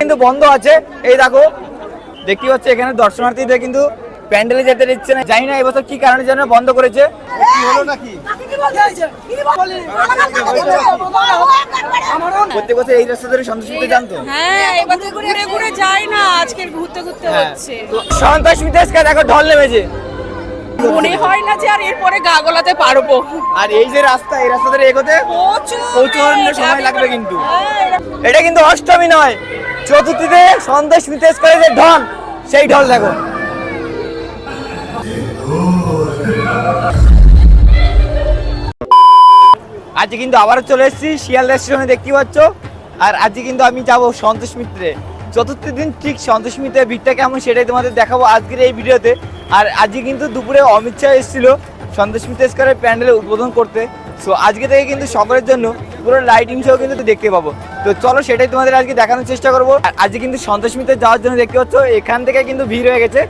কিন্তু বন্ধ আছে। এই দেখো দেখতে পাচ্ছি এখানে দর্শনার্থীদের কিন্তু প্যান্ডেলে যেতে দিচ্ছে না। জানি না এবছর কি কারণের জন্য বন্ধ করেছে। কি হলো নাকি? প্রত্যেক বছর এই রাস্তা ধরে সন্তোষ মিত্র জানতো। হ্যাঁ সন্তোষ মিত্রকে দেখো ঢল নেমেছে। মনে হয় না যে আর এরপরে গা গলাতে পারব। আর এই যে রাস্তা এই রাস্তা ধরে এগোতে প্রচুর সময় লাগবে কিন্তু। হ্যাঁ, এটা কিন্তু অষ্টমী নয়। চতুর্থীতে সন্তোষ মিত্রেশ করে যে ঢল, সেই ঢল দেখো। আজকে কিন্তু আবারও চলে এসেছি শিয়ালদা স্টেশনে দেখতে পাচ্ছ। আর আজকে কিন্তু আমি যাব সন্তোষ মিত্রে। চতুর্থ দিন ঠিক সন্তোষ মিত্রের ভিড়টা কেমন সেটাই তোমাদের দেখাবো আজকের এই ভিডিওতে। আর আজকে কিন্তু দুপুরে অমিত শাহ এসেছিল সন্তোষ মিত্র স্কোয়ারের প্যান্ডেল উদ্বোধন করতে। সো আজকে থেকে কিন্তু সকলের জন্য পুরো লাইটিং শো কিন্তু দেখতে পাবো। তো চলো সেটাই তোমাদের আজকে দেখানোর চেষ্টা করব। আজকে কিন্তু সন্তোষ মিত্রে যাওয়ার জন্য দেখতে পাচ্ছ, এখান থেকে কিন্তু ভিড় হয়ে গেছে।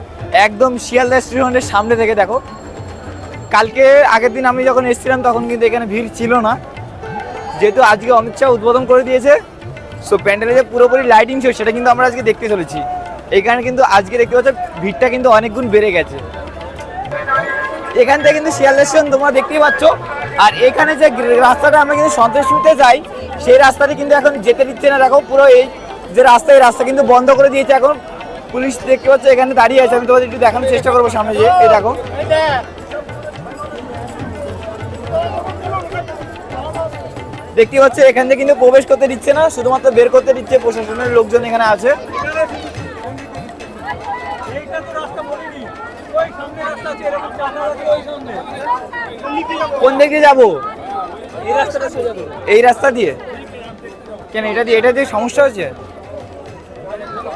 একদম শিয়ালদা স্টেশনের সামনে থেকে দেখো। কালকে আগের দিন আমি যখন এসেছিলাম, তখন কিন্তু এখানে ভিড় ছিল না। যেহেতু আজকে অমিত শাহ উদ্বোধন করে দিয়েছে সো প্যান্ডেলে যে পুরোপুরি লাইটিং ছিল, সেটা কিন্তু আমরা আজকে দেখতে চলেছি। এইখানে কিন্তু আজকে দেখতে পাচ্ছ, ভিড়টা কিন্তু অনেক গুণ বেড়ে গেছে। এখান থেকে কিন্তু শিয়ালদা স্টেশন তোমরা দেখতেই পাচ্ছ। আর এখানে যে রাস্তাটা আমরা কিন্তু সন্তোষীতে যাই, সেই রাস্তাটি কিন্তু এখন যেতে দিচ্ছে না। দেখো পুরো এই যে রাস্তা, এই রাস্তা কিন্তু বন্ধ করে দিয়েছে এখন। পুলিশ দেখতে পাচ্ছ, এখানে দাঁড়িয়ে আছে। আমি তোমাদের একটু দেখানোর চেষ্টা করব সামনে যে, এই দেখো। দেখতে পাচ্ছ, এখান থেকে কিন্তু প্রবেশ করতে দিচ্ছে না, শুধুমাত্র বের করতে দিচ্ছে প্রশাসনের লোকজন এখানে আছে। কোন দিক যাব? এই রাস্তা দিয়ে? কেন এটা দিয়ে এটা দিয়ে সমস্যা হচ্ছে?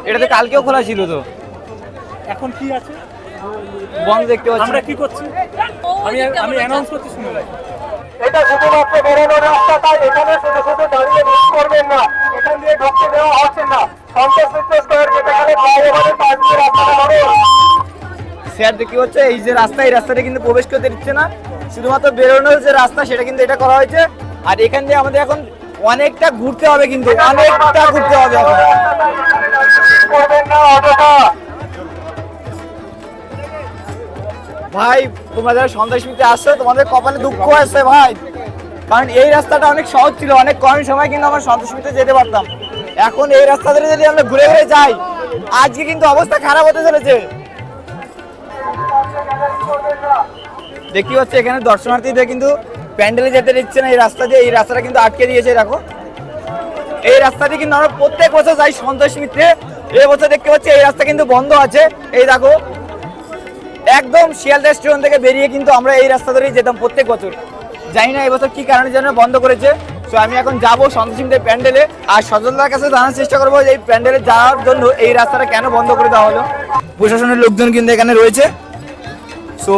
এটা তো কালকেও খোলা ছিল তো। এখন কি আছে? বন্ধ দেখতে পাচ্ছি। আমরা কি করছি? আমি আমি অ্যানাউন্স করতে শুনে যাই এটা শুধুমাত্র বেরোনোর রাস্তা তাই এখানে শুধু শুধু দাঁড়িয়ে মিস করবেন না। এখান দিয়ে ঢুকতে দেওয়া হচ্ছে না। সন্তোষ মিত্র স্কোয়ার যেখানে ফ্লাইওভারের পাশ দিয়ে রাস্তাটা মানুষ স্যার দেখতে পাচ্ছে এই যে রাস্তা, এই রাস্তাটা কিন্তু প্রবেশ করতে দিচ্ছে না। শুধুমাত্র বেরোনোর যে রাস্তা, সেটা কিন্তু এটা করা হয়েছে। আর এখান দিয়ে আমাদের এখন অনেকটা ঘুরতে হবে কিন্তু, অনেকটা ঘুরতে হবে ভাই, তোমরা যারা সন্দেশ মিতে আসছো, তোমাদের কপালে দুঃখ আছে ভাই। কারণ এই রাস্তাটা অনেক সহজ ছিল, অনেক কম সময় কিন্তু আমরা সন্তোষ মিতে যেতে পারতাম। এখন এই রাস্তা ধরে যদি আমরা ঘুরে ঘুরে যাই, আজকে কিন্তু অবস্থা খারাপ হতে চলেছে। দেখতে পাচ্ছি, এখানে দর্শনার্থীদের কিন্তু প্যান্ডেলে যেতে দিচ্ছে না, এই রাস্তা দিয়ে, এই রাস্তাটা কিন্তু আটকে দিয়েছে, দেখো। এই রাস্তাটি কিন্তু আমরা প্রত্যেক বছর যাই সন্তোষ মিত্রে এবছর দেখতে পাচ্ছি এই রাস্তা কিন্তু বন্ধ আছে। এই দেখো, একদম শিয়ালদা স্টেশন থেকে বেরিয়ে কিন্তু আমরা এই রাস্তা ধরেই যেতাম প্রত্যেক বছর। জানি না এবছর কি কারণের জন্য বন্ধ করেছে। তো আমি এখন যাব সন্তোষিমদের প্যান্ডেলে, আর সজলদার কাছে জানার চেষ্টা করব যে এই প্যান্ডেলে যাওয়ার জন্য এই রাস্তাটা কেন বন্ধ করে দেওয়া হলো। প্রশাসনের লোকজন কিন্তু এখানে রয়েছে। সো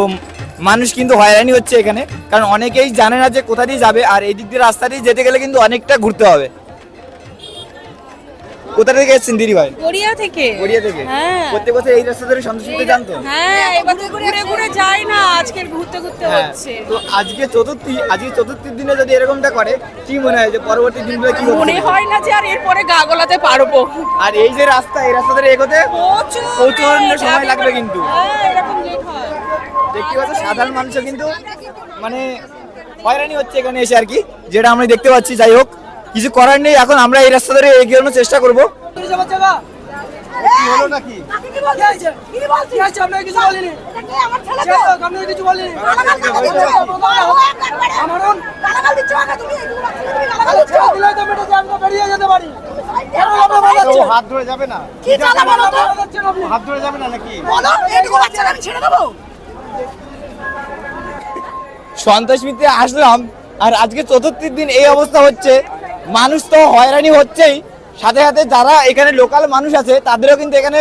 মানুষ কিন্তু হয়রানি হচ্ছে এখানে। কারণ অনেকেই জানে না যে কোথা দিয়ে যাবে আর এই দিক দিয়ে রাস্তা দিয়ে যেতে গেলে কিন্তু অনেকটা ঘুরতে হবে। কোথা থেকে এসেছেন দিদি ভাই? গড়িয়া থেকে। গড়িয়া থেকে? হ্যাঁ। প্রত্যেক বছর এই রাস্তা ধরে জানতো? হ্যাঁ এবার তো ঘুরে ঘুরে যাই না আজকের ঘুরতে ঘুরতে হ্যাঁ, হচ্ছে। তো আজকে চতুর্থী আজকে চতুর্থীর দিনে যদি এরকমটা করে কি মনে হয় যে পরবর্তী দিনগুলো কি হবে মনে হয় না যে আর এরপরে গা গলাতে পারব। আর এই যে রাস্তা এই রাস্তা ধরে এগোতে প্রচুর সময় লাগবে কিন্তু। হ্যাঁ এরকম লেট হয় দেখতে পাচ্ছ সাধারণ মানুষও কিন্তু মানে হয়রানি হচ্ছে এখানে এসে আর কি যেটা আমরা দেখতে পাচ্ছি যাই হোক। কিছু করার নেই এখন আমরা এই রাস্তা ধরে এগিয়ে চেষ্টা করব। হাত ধরে যাবে না। হাত ধরে যাবে না নাকি? সন্তোষ মিত্রে আসলাম, আর আজকে চতুর্থীর দিন এই অবস্থা হচ্ছে। মানুষ তো হয়রানি হচ্ছেই। সাথে সাথে যারা এখানে লোকাল মানুষ আছে, তাদেরও কিন্তু এখানে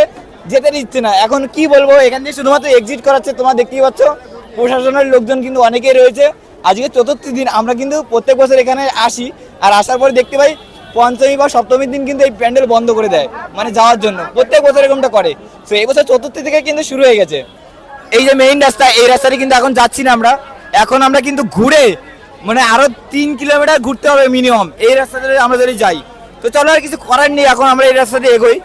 যেতে দিচ্ছে না। এখন কি বলব, এখান দিয়ে শুধুমাত্র এক্সিট করাচ্ছে তোমরা দেখতেই পাচ্ছ। প্রশাসনের লোকজন কিন্তু অনেকেই রয়েছে। আজকে চতুর্থী দিন আমরা কিন্তু প্রত্যেক বছর এখানে আসি, আর আসার পরে দেখতে পাই পঞ্চমী বা সপ্তমীর দিন কিন্তু এই প্যান্ডেল বন্ধ করে দেয় মানে যাওয়ার জন্য। প্রত্যেক বছর এরকমটা করে। তো এই বছর চতুর্থী থেকে কিন্তু শুরু হয়ে গেছে। এই যে মেইন রাস্তা, এই রাস্তাটি কিন্তু এখন যাচ্ছি না আমরা। এখন আমরা কিন্তু ঘুরে মানে আরও তিন কিলোমিটার ঘুরতে হবে মিনিমাম এই রাস্তা ধরে আমরা যদি যাই। তো চলো আর কিছু করার নেই এখন আমরা এই রাস্তা দিয়ে এগোই।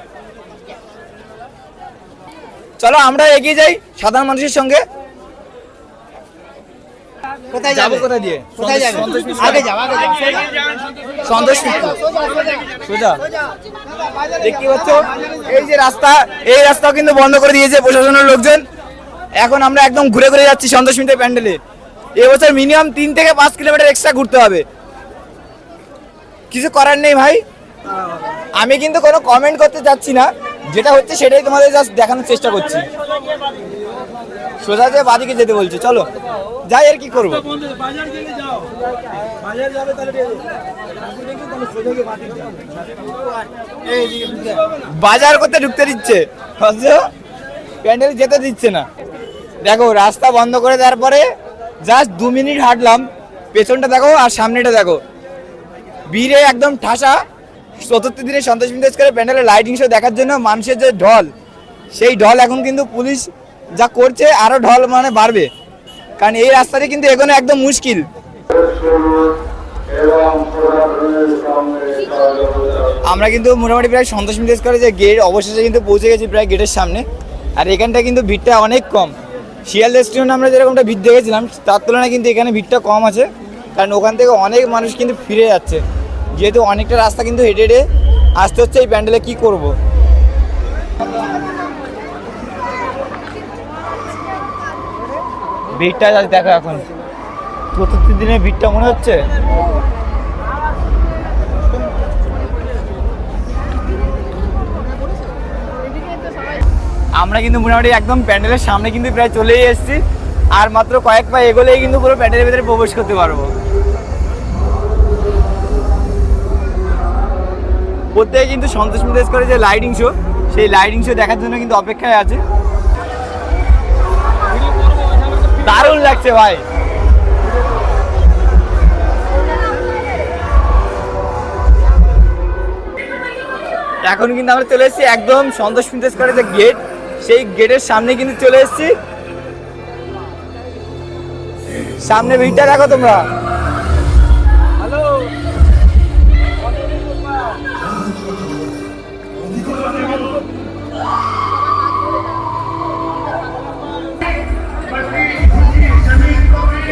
চলো আমরা এগিয়ে যাই সাধারণ মানুষের সঙ্গে। কোথায় যাব? কোথায় দিয়ে? কোথায় যাবে? আগে যাও আগে যাও। সন্তোষ সোজা। দেখতে পাচ্ছ? এই যে রাস্তা এই রাস্তাও কিন্তু বন্ধ করে দিয়েছে প্রশাসনের লোকজন। এখন আমরা একদম ঘুরে ঘুরে যাচ্ছি সন্তোষ মিত্র প্যান্ডেলে। এবছর মিনিমাম তিন থেকে পাঁচ কিলোমিটার এক্সট্রা ঘুরতে হবে। কিছু করার নেই ভাই। আমি কিন্তু কোনো কমেন্ট করতে চাচ্ছি না। যেটা হচ্ছে সেটাই তোমাদের জাস্ট দেখানোর চেষ্টা করছি। সোজা যে বাদিকে যেতে বলছে, চলো। যাই আর কি করব। বাজার করতে ঢুকতে দিচ্ছে। প্যান্ডেল যেতে দিচ্ছে না। দেখো, রাস্তা বন্ধ করে দেওয়ার পরে জাস্ট দু মিনিট হাঁটলাম, পেছনটা দেখো আর সামনেটা দেখো। ভিড়ে একদম ঠাসা, চতুর্থ দিনে সন্তোষ বিন্দেশ করে প্যান্ডেলের লাইটিং শো দেখার জন্য মানুষের যে ঢল, সেই ঢল এখন কিন্তু পুলিশ যা করছে আরও ঢল মানে বাড়বে। কারণ এই রাস্তাটি কিন্তু এগোনো একদম মুশকিল। আমরা কিন্তু মোটামুটি প্রায় সন্তোষ মিন্দেশ করে যে গেট অবশেষে কিন্তু পৌঁছে গেছি প্রায় গেটের সামনে। আর এখানটা কিন্তু ভিড়টা অনেক কম। শিয়াল রেস্টুরেন্ট আমরা যেরকমটা ভিড় দেখেছিলাম, তার তুলনায় কিন্তু এখানে ভিড়টা কম আছে। কারণ ওখান থেকে অনেক মানুষ কিন্তু ফিরে যাচ্ছে। যেহেতু অনেকটা রাস্তা কিন্তু হেঁটে হেঁটে আসতে হচ্ছে এই প্যান্ডেলে কি করব। ভিড়টা দেখো এখন। চতুর্থ দিনের ভিড়টা মনে হচ্ছে? আমরা কিন্তু মোটামুটি একদম প্যান্ডেলের সামনে কিন্তু প্রায় চলেই এসেছি। আর মাত্র কয়েক পা এগোলেই কিন্তু পুরো প্যান্ডেলের ভিতরে প্রবেশ করতে পারব। প্রত্যেকে কিন্তু সন্তোষ মিদেশ করে যে লাইটিং শো সেই লাইটিং শো দেখার জন্য কিন্তু অপেক্ষায় আছে। দারুণ লাগছে ভাই। এখন কিন্তু আমরা চলে এসেছি একদম সন্তোষ মিদেশ করে যে গেট সেই গেটের সামনে কিন্তু চলে এসেছি। সামনে ভিড়টা দেখো তোমরা।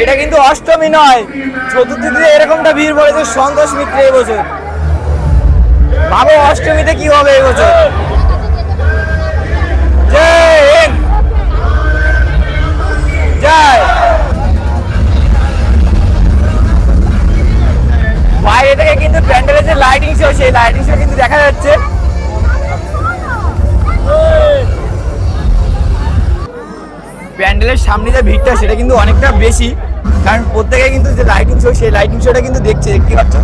এটা কিন্তু অষ্টমী নয় চতুর্থীতে এরকমটা ভিড় পড়েছে সন্তোষ মিত্রে এবছর ভাবো অষ্টমীতে কি হবে এবছর জয় হিন্দ। জয়। বাইরে কিন্তু প্যান্ডেলের যে লাইটিং শো সেই লাইটিং শো কিন্তু দেখা যাচ্ছে। প্যান্ডেলের সামনে যে ভিড়টা, সেটা কিন্তু অনেকটা বেশি। কারণ প্রত্যেকে কিন্তু যে লাইটিং শো সেই লাইটিং শোটা কিন্তু দেখছে দেখতে পাচ্ছ?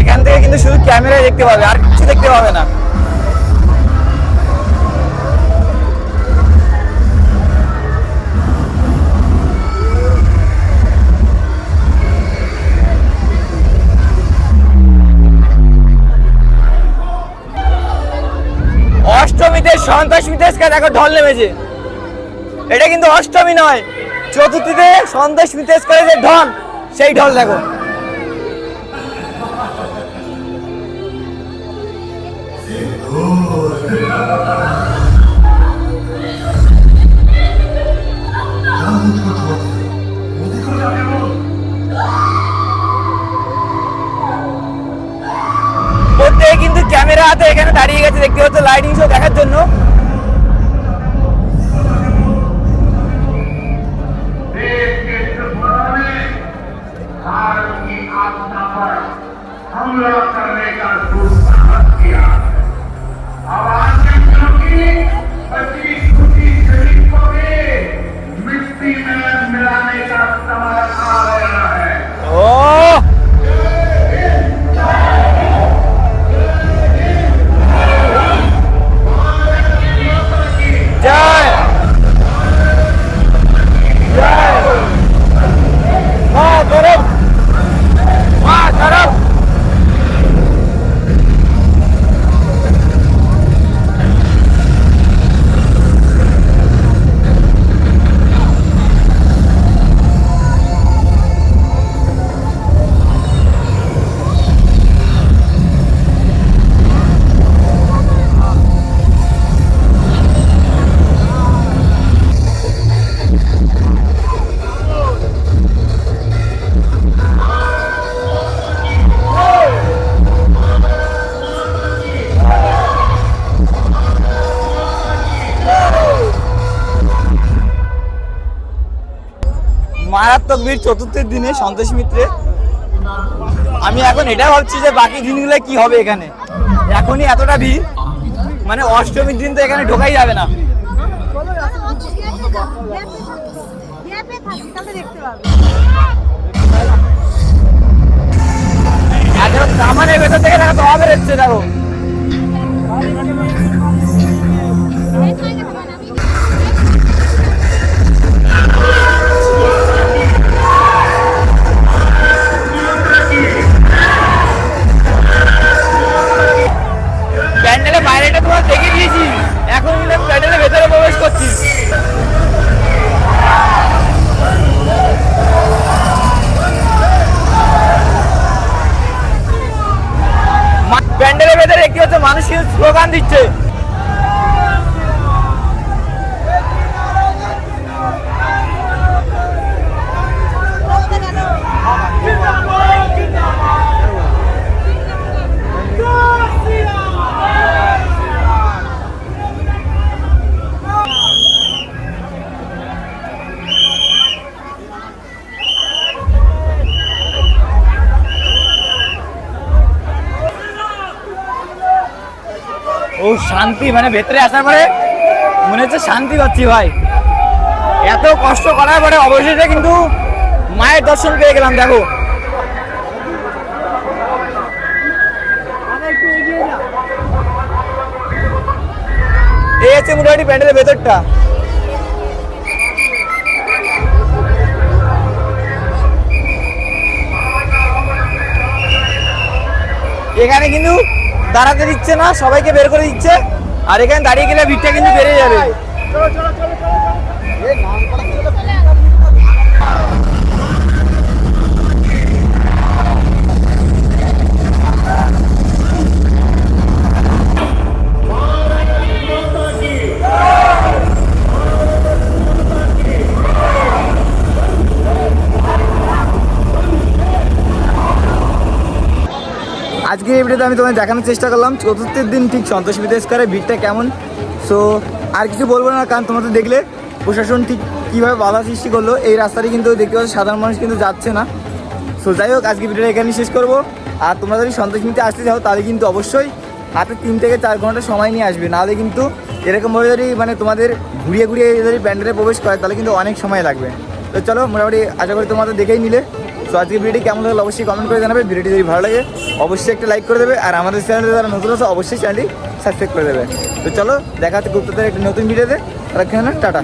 এখান থেকে কিন্তু শুধু ক্যামেরায় দেখতে পাবে, আর কিছু দেখতে পাবে না। সন্তোষ মিতেশকে দেখো ঢল নেমেছে। এটা কিন্তু অষ্টমী নয়, চতুর্থীতে সন্তোষ মিতেশ করে যে ঢল, সেই ঢল দেখো। কিন্তু ক্যামেরা হাতে এখানে দাঁড়িয়ে গেছে দেখতে হচ্ছে লাইটিং শো দেখার জন্য। Christ. মারাত্মক চতুর্থের দিনে সন্তোষ মিত্রে আমি এখন এটা ভাবছি যে বাকি দিনগুলো কি হবে এখানে। এখনই এতটা ভিড় মানে অষ্টমীর দিন তো এখানে ঢোকাই যাবে না। সামানের ভেতর থেকে দেখো। ভেতরে একটি হচ্ছে মানুষ স্লোগান দিচ্ছে। ও শান্তি মানে ভেতরে আসার পরে মনে হচ্ছে শান্তি পাচ্ছি ভাই। এত কষ্ট করার পরে অবশেষে কিন্তু মায়ের দর্শন পেয়ে গেলাম, দেখো। এই হচ্ছে মোটামুটি প্যান্ডেলের ভেতরটা। এখানে কিন্তু দাঁড়াতে দিচ্ছে না সবাইকে বের করে দিচ্ছে। আর এখানে দাঁড়িয়ে গেলে ভিড়টা কিন্তু বেড়ে যাবে। এই ভিডিওতে আমি তোমায় দেখানোর চেষ্টা করলাম। চতুর্থের দিন ঠিক সন্তোষ বিদেশকারের ভিড়টা কেমন? সো আর কিছু বলব না, কারণ তোমরা তো দেখলে প্রশাসন ঠিক কীভাবে বাধা সৃষ্টি করল। এই রাস্তাটি কিন্তু দেখতে পাচ্ছ, সাধারণ মানুষ কিন্তু যাচ্ছে না। সো যাই হোক, আজকে ভিডিওটা এখানেই শেষ করব। আর তোমরা যদি সন্তোষ মিতে আসতে চাও, তাহলে কিন্তু অবশ্যই হাতে তিন থেকে চার ঘণ্টা সময় নিয়ে আসবে। নাহলে কিন্তু এরকমভাবে যদি মানে তোমাদের ঘুরিয়ে ঘুরিয়ে যদি ব্যান্ডেলে প্রবেশ করে, তাহলে কিন্তু অনেক সময় লাগবে। তো চলো, মোটামুটি আশা করি তোমাদের দেখেই নিলে। তো আজকে ভিডিওটি কেমন লাগল অবশ্যই কমেন্ট করে জানাবে। ভিডিওটি যদি ভালো লাগে, অবশ্যই একটা লাইক করে দেবে। আর আমাদের চ্যানেলে যারা নতুন আছে, অবশ্যই চ্যানেলটি সাবস্ক্রাইব করে দেবে। তো চলো, দেখা হচ্ছে গুপ্তদের একটা নতুন ভিডিওতে রাখি টাটা।